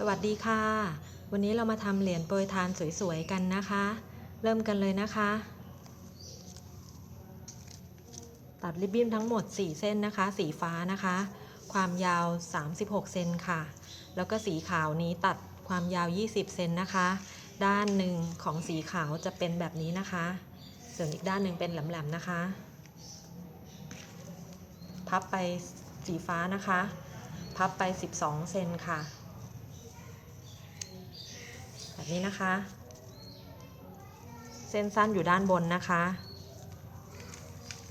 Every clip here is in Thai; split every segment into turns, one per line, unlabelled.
สวัสดีค่ะ วันนี้เรามาทำเหรียญโปรยทานสวยๆกันนะคะ เริ่มกันเลยนะคะ ตัดริบบิ้นทั้งหมด 4 เส้นนะคะ สีฟ้านะคะ ความยาว 36 เซนค่ะ แล้วก็สีขาวนี้ตัดความยาว 20 เซนนะคะ ด้านหนึ่งของสีขาวจะเป็นแบบนี้นะคะ ส่วนอีกด้านหนึ่งเป็นแหลมๆนะคะ พับไปสีฟ้านะคะ พับไป 12 เซนค่ะ แบบนี้นะคะ เส้นสั้นอยู่ด้านบนนะคะ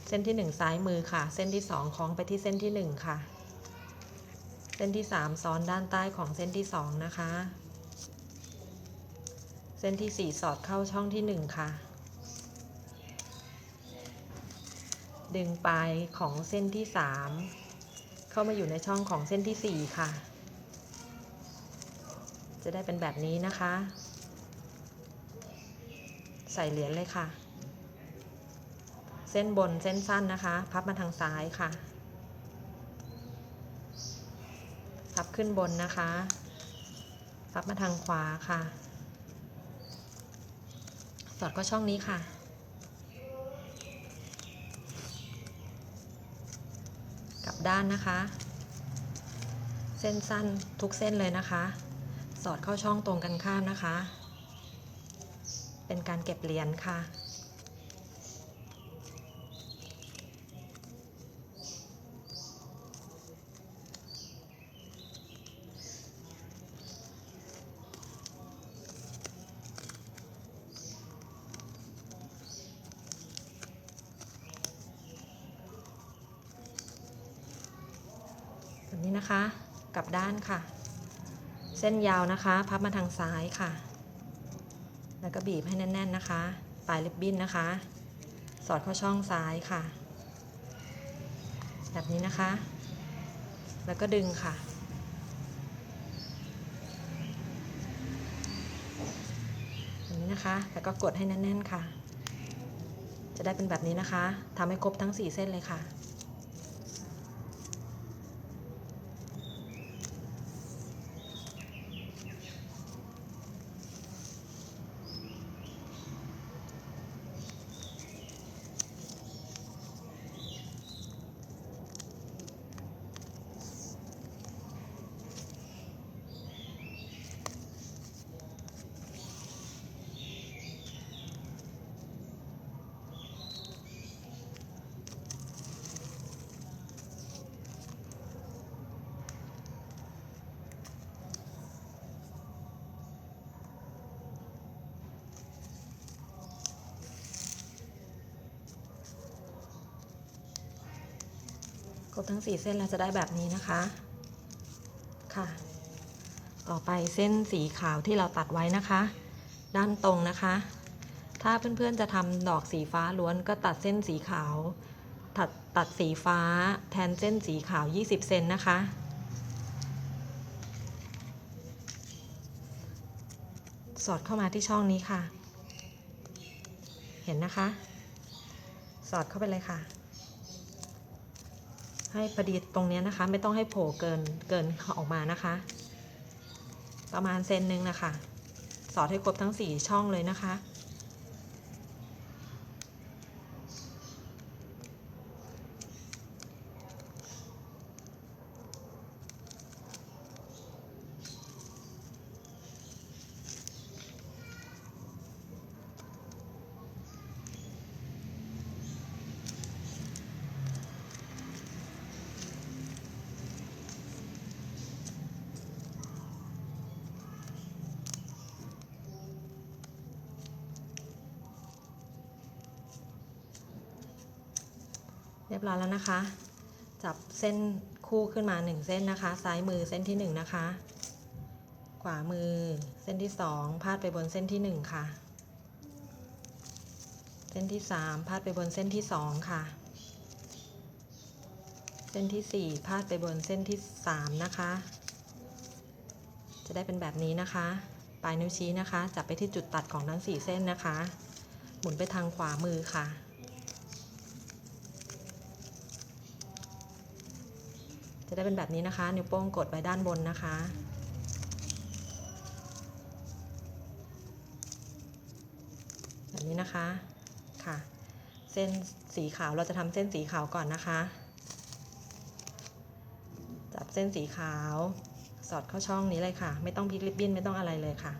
เส้นที่ 1 ซ้ายมือค่ะ เส้นที่ 2 คล้องไปที่เส้นที่ 1 ค่ะ เส้นที่ 3 ซ้อนด้านใต้ของเส้นที่ 2 นะคะ เส้นที่ 4 สอดเข้าช่องที่ 1 ค่ะ ดึงปลายของเส้นที่ 3 เข้ามาอยู่ในช่องของเส้นที่ 4 ค่ะ จะได้เป็นแบบนี้นะคะ ใส่เหรียญเลยค่ะ เส้นบนเส้นสั้นนะคะ พับมาทางซ้ายค่ะ พับขึ้นบนนะคะ พับมาทางขวาค่ะ สอดก็ช่องนี้ค่ะกลับด้านนะคะ เส้นสั้นทุกเส้นเลยนะคะ สอดเข้าช่องตรงกันข้ามนะคะ เป็นการเก็บเหรียญค่ะ แบบนี้นะคะ กลับด้านค่ะ เส้นยาวนะคะ พับมาทางซ้ายค่ะ แล้วก็บีบให้แน่น ๆนะคะ ปลายลิบบิ้นนะคะ สอดเข้าช่องซ้ายค่ะ แบบนี้นะคะ แล้วก็ดึงค่ะ แบบนี้นะคะ แล้วก็กดให้แน่น ๆ ค่ะ จะได้เป็นแบบนี้นะคะทำให้ครบทั้ง 4 เส้นเลยค่ะ ทั้ง 4 เส้นเราจะได้แบบนี้นะคะ ค่ะ ต่อไปเส้นสีขาวที่เราตัดไว้นะคะ ด้านตรงนะคะ ถ้าเพื่อนๆจะทำดอกสีฟ้าล้วนก็ตัดเส้นสีขาว ตัดตัดสีฟ้าแทนเส้นสีขาว 20 เซนนะคะสอดเข้ามาที่ช่องนี้ค่ะ เห็นนะคะ สอดเข้าไปเลยค่ะ ให้พอดีตรงนี้นะคะ ไม่ต้องให้โผล่เกินเกินออกมานะคะ ประมาณเซนหนึ่งนะคะ สอดให้ครบทั้ง 4 ช่องเลยนะคะ เรียบร้อยแล้วนะคะ จับเส้นคู่ขึ้นมา 1 เส้นนะคะ ซ้ายมือเส้นที่ 1 นะคะ ขวามือเส้นที่ 2 พาดไปบนเส้นที่ 1 ค่ะ เส้นที่ 3 พาดไปบนเส้นที่ 2 ค่ะ เส้นที่ 4 พาดไปบนเส้นที่ 3 นะคะ จะได้เป็นแบบนี้นะคะ ปลายนิ้วชี้นะคะ จับไปที่จุดตัดของทั้ง 4 เส้นนะคะ หมุนไปทางขวามือค่ะ จะได้เป็นแบบนี้นะคะ นิ้วโป้งกดไว้ด้านบนนะคะ แบบนี้นะคะค่ะ เส้นสีขาวเราจะทำเส้นสีขาวก่อนนะคะ จับเส้นสีขาว สอดเข้าช่องนี้เลยค่ะ ไม่ต้องพลิกริบบิ้นไม่ต้องอะไรเลยค่ะ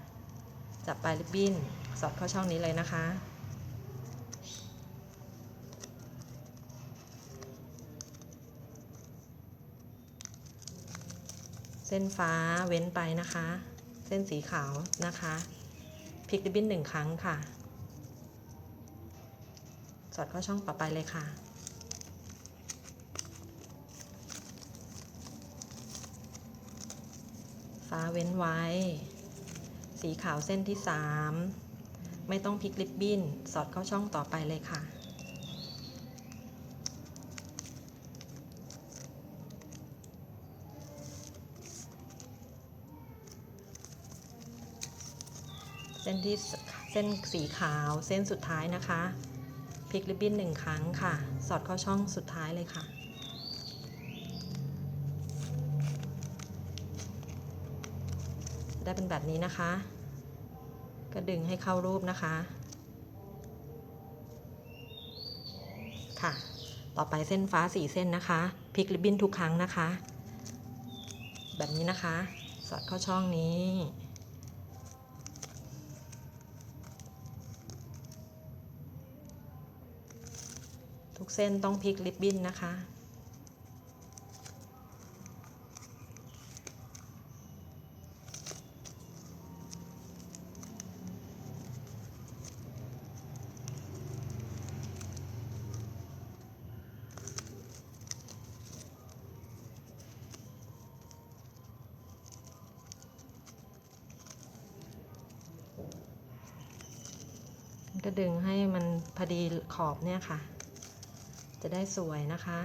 จับปลายริบบิ้น สอดเข้าช่องนี้เลยนะคะ เส้นฟ้าเว้นไปนะคะ เส้นสีขาวนะคะพลิกริบบิ้นหนึ่งครั้งค่ะ สอดเข้าช่องต่อไปเลยค่ะ ฟ้าเว้นไว้ สีขาวเส้นที่ 3 ไม่ต้องพลิกริบบิ้น สอดเข้าช่องต่อไปเลยค่ะ เส้นที่เส้นสีขาวเส้นสุดท้ายนะคะพลิกริบบิ้นหนึ่งครั้งค่ะ สอดเข้าช่องสุดท้ายเลยค่ะ ได้เป็นแบบนี้นะคะ ก็ดึงให้เข้ารูปนะคะค่ะ ต่อไปเส้นฟ้าสี่เส้นนะคะพลิกริบบิ้นทุกครั้งนะคะ แบบนี้นะคะ สอดเข้าช่องนี้ กเส้นต้องพลิกริบบิ้นนะคะ ก็ดึงให้มันพอดีขอบเนี่ยค่ะ จะได้สวยนะคะ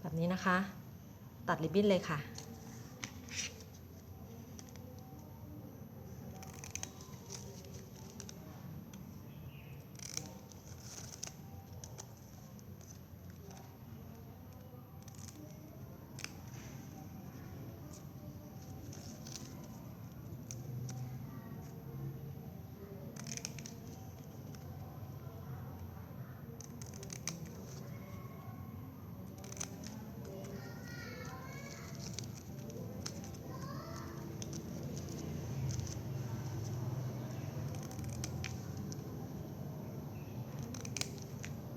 แบบนี้นะคะ ตัดริบบิ้นเลยค่ะ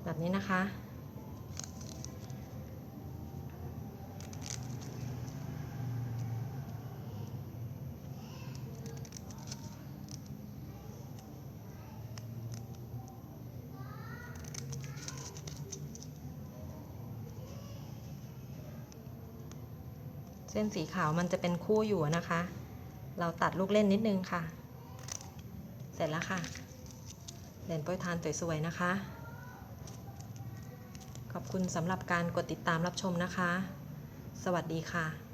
แบบนี้นะคะ เส้นสีขาวมันจะเป็นคู่อยู่นะคะ เราตัดลูกเล่นนิดนึงค่ะ เสร็จแล้วค่ะเหรียญโปรยทานสวยๆนะคะ ขอบคุณสำหรับการกดติดตามรับชมนะคะ สวัสดีค่ะ